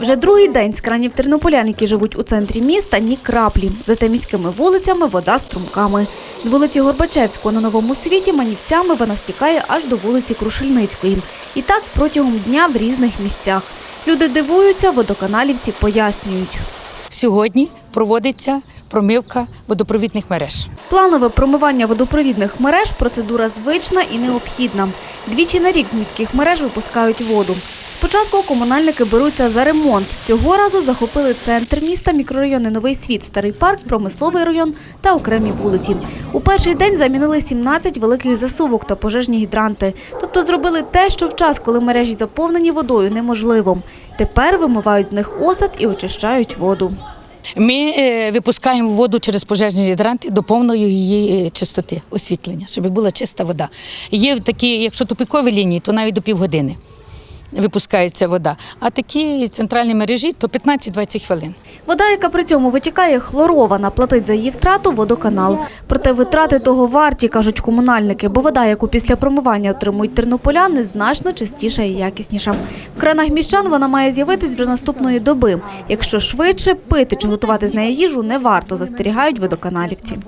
Вже другий день з кранів тернополян, які живуть у центрі міста, ні краплі. Зате міськими вулицями вода струмками. З вулиці Горбачевського на новому світі манівцями вона стікає аж до вулиці Крушельницької. І так протягом дня в різних місцях. Люди дивуються, водоканалівці пояснюють. Сьогодні проводиться промивка водопровідних мереж. Планове промивання водопровідних мереж процедура звична і необхідна. Двічі на рік з міських мереж випускають воду. Спочатку комунальники беруться за ремонт. Цього разу захопили центр міста, мікрорайони Новий Світ, Старий парк, промисловий район та окремі вулиці. У перший день замінили 17 великих засувок та пожежні гідранти. Тобто зробили те, що в час, коли мережі заповнені водою, неможливо. Тепер вимивають з них осад і очищають воду. Ми е, випускаємо воду через пожежні гідранти до повної її е, чистоти, освітлення, щоб була чиста вода. Є такі, якщо тупікові лінії, то навіть до півгодини випускається вода. А такі центральні мережі то 15-20 хвилин. Вода, яка при цьому витікає, хлорована. Платить за її втрату водоканал. Проте витрати того варті, кажуть комунальники, бо вода, яку після промивання отримують тернополяни, значно чистіша і якісніша. В кранах міщан вона має з'явитись вже наступної доби. Якщо швидше, пити чи готувати з неї їжу не варто, застерігають водоканалівці.